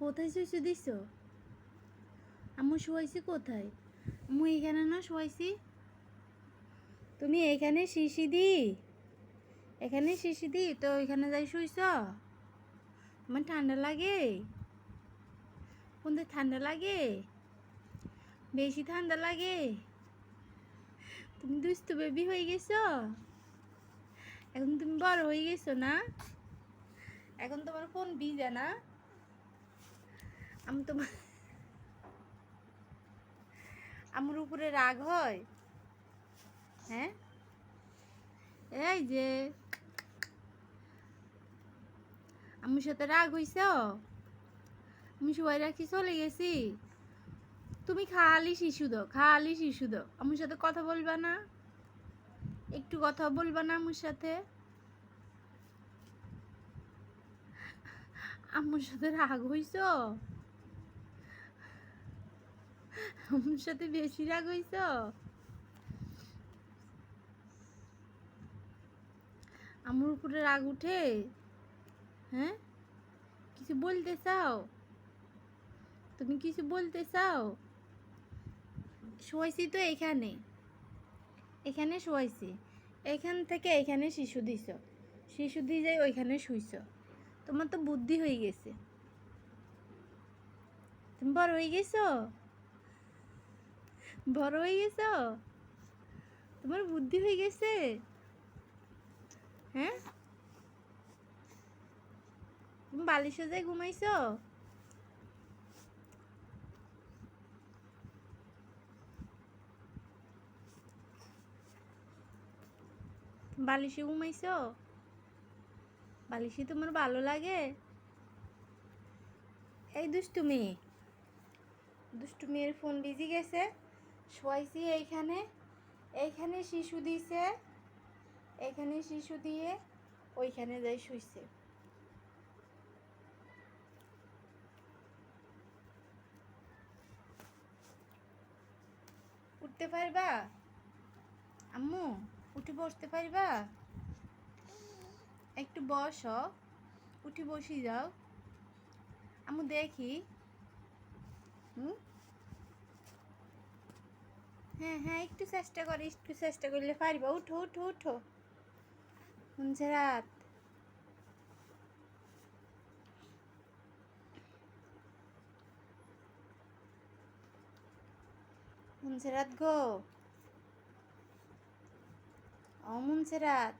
কোথায় শুয়েছো দিছো? আমি শুয়েছি কোথায়? আমি এখানে না শুয়াইছি। তুমি এখানে শিশি দি। এখানে শিশি দি, তো এখানে যাই শুইছ? তোমার ঠান্ডা লাগে। কোনটা ঠান্ডা লাগে? বেশি ঠান্ডা লাগে। তুমি দুস্থ বেবি হয়ে গেছো? এখন তুমি বড় হয়ে গেছো না? এখন তোমার ফোন ভিজা না? আমি তোমার আমার উপরে রাগ হয়। হ্যাঁ? এই যে। আমার সাথে রাগ হইছ আমি সবাই রাখি চলে গেছি। তুমি খালি শিশু দাও, খালি শিশু দো আমার সাথে কথা বলবা না। একটু কথা বলবা না আমার সাথে। আমার সাথে রাগ হইছ আমার সাথে বেশি রাগ হইছ? আমার উপরে রাগ উঠে? হ্যাঁ? কিছু বলতে চাও? তুমি কিছু বলতে চাও? শোয়াইছি তো এখানে। এখানে শোয়াইছি। এখান থেকে এখানে শিশু দিছ। শিশু দিয়ে যাই ওইখানে শুইছ। তোমার তো বুদ্ধি হয়ে গেছে। তুমি বড় হয়ে গেছো? বড় হয়ে গেছ? তোমার বুদ্ধি হয়ে গেছে? হ্যাঁ? তুমি বালিশে যাই ঘুমাইছো? বালিশে ঘুমাইছ? বালিশে তোমার ভালো লাগে? এই দুষ্টুমি। দুষ্টুমির ফোন বিজি গেছে। শোয়াইছি এইখানে। এইখানে শিশু দিছে এখানে শিশু দিয়ে ওইখানে যাই শুইছে। উঠতে পারবা? আম্মু, উঠে বসতে পারবা? একটু বস, উঠে বসি যাও। আম্মু দেখি। হুম? হ্যাঁ হ্যাঁ একটু চেষ্টা করে, একটু চেষ্টা করলে পারবা। উঠো উঠো উঠো। শুনছে রাত? শুনছে রাত গো? ও মুনছে রাত।